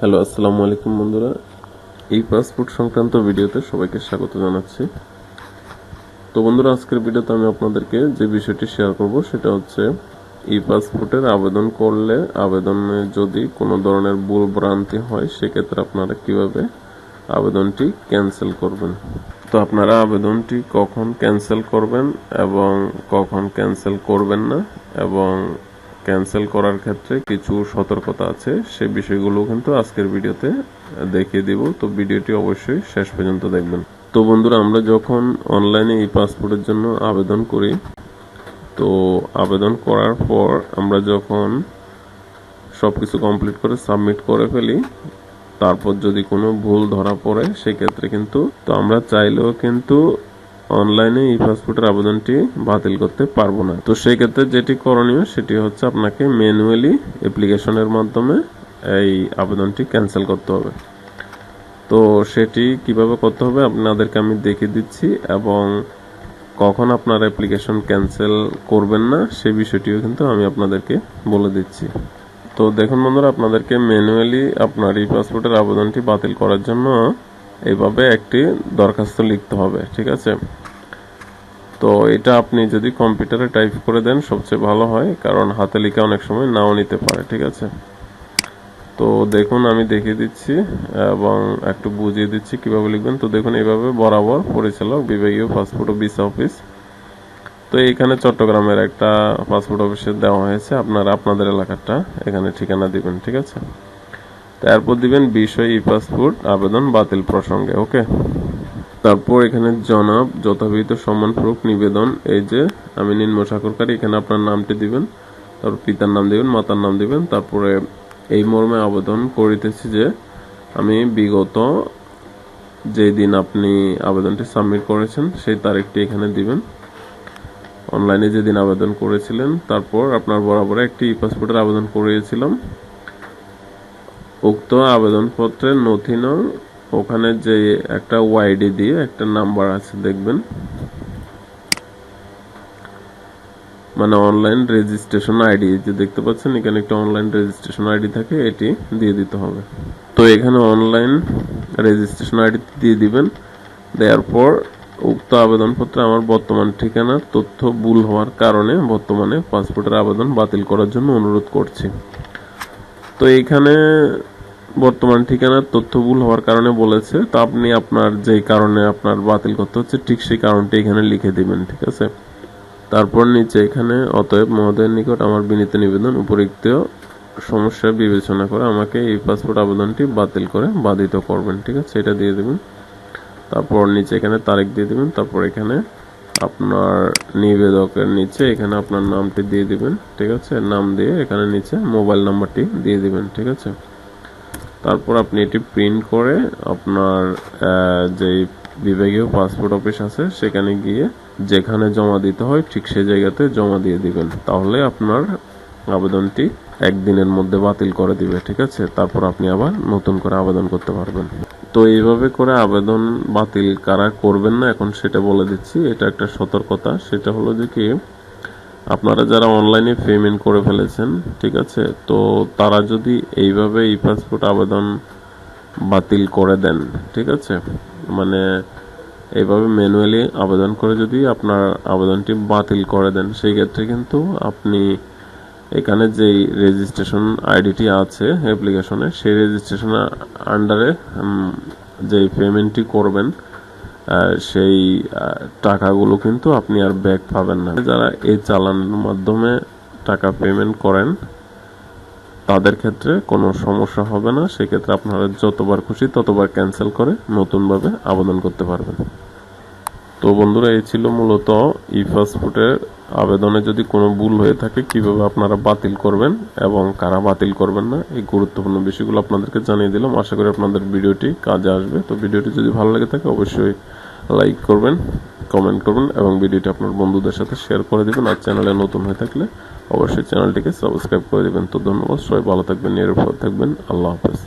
Hello, আসসালামু আলাইকুম বন্ধুরা। এই পাসপোর্ট সংক্রান্ত ভিডিওতে সবাইকে স্বাগত জানাচ্ছি। তো বন্ধুরা, আজকের ভিডিওতে আমি আপনাদেরকে যে বিষয়টি শেয়ার করব, সেটা হচ্ছে এই পাসপোর্টের আবেদন করলে আবেদনে যদি কোনো ধরনের ভুল ভ্রান্তি হয়, সেক্ষেত্রে আপনারা কীভাবে আবেদনটি ক্যান্সেল করবেন? তো আপনারা আবেদনটি কখন ক্যান্সেল করবেন এবং কখন ক্যান্সেল করবেন না এবং ক্যান্সেল করার ক্ষেত্রে কিছু সতর্কতা আছে। সে বিষয়গুলো কিন্তু আজকের ভিডিওতে দেখিয়ে দিব। তো ভিডিওটি অবশ্যই শেষ পর্যন্ত দেখবেন। তো বন্ধুরা, আমরা যখন অনলাইনে এই পাসপোর্টের জন্য আবেদন করি, তো আবেদন করার পর আমরা যখন সব কিছু কমপ্লিট করে সাবমিট করে ফেলি, তারপর যদি কোনো ভুল ধরা পড়ে, সেক্ষেত্রে কিন্তু, তো আমরা চাইলেও কিন্তু অনলাইনে ই পাসপোর্টের আবেদনটি বাতিল করতে পারব না। তো সেই ক্ষেত্রে যেটি করণীয়, সেটি হচ্ছে আপনাকে ম্যানুয়ালি অ্যাপ্লিকেশনের মাধ্যমে এই আবেদনটি ক্যান্সেল করতে হবে। তো সেটি কীভাবে করতে হবে আপনাদেরকে আমি দেখিয়ে দিচ্ছি এবং কখন আপনার অ্যাপ্লিকেশন ক্যান্সেল করবেন না, সে বিষয়টিও কিন্তু আমি আপনাদেরকে বলে দিচ্ছি। তো দেখুন বন্ধুরা, আপনাদেরকে ম্যানুয়ালি আপনার ই পাসপোর্টের আবেদনটি বাতিল করার জন্য এইভাবে একটি দরখাস্ত লিখতে হবে, ঠিক আছে? তো এটা আপনি যদি কম্পিউটারে টাইপ করে দেন, সবচেয়ে ভালো হয়, কারণ হাতে লিখে অনেক সময় নাও নিতে পারে, ঠিক আছে? তো দেখুন, আমি দেখিয়ে দিচ্ছি এবং একটু বুঝিয়ে দিচ্ছি কীভাবে লিখবেন। তো দেখুন, এইভাবে বরাবর পরিচালক, বিভাগীয় পাসপোর্ট ভিসা অফিস। তো এইখানে চট্টগ্রামের একটা পাসপোর্ট অফিসে দেওয়া হয়েছে। আপনারা আপনাদের এলাকাটা এখানে ঠিকানা দিবেন, ঠিক আছে? তারপর দিবেন বিষয় ই পাসপোর্ট, আবেদন বাতিল প্রসঙ্গে, ওকে? তারপর এখানে জনাব, যথাবিহিত সম্মানপূর্বক নিবেদন, এই যে আমি নিম্ন স্বাক্ষরকারী, এখানে আপনার নামটি দিবেন, তারপর পিতার নাম দিবেন, মাতার নাম দিবেন, তারপরে এই মর্মে আবেদন করিতেছি যে আমি বিগত যেই দিন আপনি আবেদনটি সাবমিট করেছেন, সেই তারিখটি এখানে দিবেন। অনলাইনে যেদিন আবেদন করেছিলেন, তারপর আপনার বরাবর একটি পাসপোর্টের আবেদন করিয়েছিলাম। উক্ত আবেদনপত্রের নথি নং ওখানে যে একটা ওয়াইডি দিয়ে একটা নাম্বার আছে, দেখবেন। মানে অনলাইন রেজিস্ট্রেশন আইডি যে দেখতে পাচ্ছেন, এখানে একটা অনলাইন রেজিস্ট্রেশন আইডি থাকে, এটি দিয়ে দিতে হবে। তো এখানে অনলাইন রেজিস্ট্রেশন আইডি দিয়ে দিবেন। দেওয়ার পর উক্ত আবেদনপত্রে আমার বর্তমান ঠিকানার তথ্য ভুল হওয়ার কারণে বর্তমানে পাসপোর্টের আবেদন বাতিল করার জন্য অনুরোধ করছি। তো এইখানে বর্তমান ঠিকানার তথ্য ভুল হওয়ার কারণে বলেছে। তো আপনি আপনার যেই কারণে আপনার বাতিল করতে হচ্ছে, ঠিক সেই কারণটি এখানে লিখে দিবেন, ঠিক আছে? তারপর নিচে এখানে, অতএব মহোদয়ের নিকট আমার বিনীত নিবেদন, উপরিক্ত সমস্যা বিবেচনা করে আমাকে এই পাসপোর্ট আবেদনটি বাতিল করে বাধিত করবেন, ঠিক আছে? এটা দিয়ে দেবেন। তারপর নিচে এখানে তারিখ দিয়ে দেবেন। তারপর এখানে আপনার নিবেদকের নিচে এখানে আপনার নামটি দিয়ে দিবেন, ঠিক আছে? নাম দিয়ে এখানে নিচে মোবাইল নাম্বারটি দিয়ে দিবেন, ঠিক আছে? তারপর আপনি এটি প্রিন্ট করে আপনার যেই বিভাগীয় পাসপোর্ট অফিস আছে, সেখানে গিয়ে যেখানে জমা দিতে হয়, ঠিক সেই জায়গাতে জমা দিয়ে দিবেন। তাহলে আপনার আবেদনটি একদিনের মধ্যে বাতিল করে দিবে, ঠিক আছে? তারপর আপনি আবার নতুন করে আবেদন করতে পারবেন। তো এইভাবে করে আবেদন বাতিল কারা করবেন না, এখন সেটা বলে দিচ্ছি। এটা একটা সতর্কতা। সেটা হলো যে কি আপনারা যারা অনলাইনে পেমেন্ট করে ফেলেছেন, ঠিক আছে? তো তারা যদি এইভাবে ই পাসপোর্ট আবেদন বাতিল করে দেন, ঠিক আছে? মানে এইভাবে ম্যানুয়ালি আবেদন করে যদি আপনার আবেদনটি বাতিল করে দেন, সেই ক্ষেত্রে কিন্তু আপনি এখানে যেই রেজিস্ট্রেশন আইডিটি আছে অ্যাপ্লিকেশনে সেই রেজিস্ট্রেশন আন্ডারে যেই পেমেন্টটি করবেন সেই টাকাগুলো কিন্তু আপনি আর ব্যাক পাবেন না। যারা এই চালানের মাধ্যমে টাকা পেমেন্ট করেন, তাদের ক্ষেত্রে কোনো সমস্যা হবে না। সেক্ষেত্রে আপনারা যতবার খুশি ততবার ক্যান্সেল করে নতুনভাবে আবেদন করতে পারবেন। তো বন্ধুরা, এই ছিল মূলত ই পাসপোর্টের আবেদনে যদি কোনো ভুল হয়ে থাকে, কীভাবে আপনারা বাতিল করবেন এবং কারা বাতিল করবেন না, এই গুরুত্বপূর্ণ বিষয়গুলো আপনাদেরকে জানিয়ে দিলাম। আশা করি আপনাদের ভিডিওটি কাজে আসবে। তো ভিডিওটি যদি ভালো লেগে থাকে, অবশ্যই লাইক করবেন কমেন্ট করবেন এবং ভিডিওটি আপনার বন্ধুদের সাথে শেয়ার করে দেবেন। আর চ্যানেলে নতুন হয়ে থাকলে অবশ্যই চ্যানেলটিকে সাবস্ক্রাইব করে দেবেন। তো ধন্যবাদ, সবাই ভালো থাকবেন, নিরাপদ থাকবেন। আল্লাহ হাফেজ।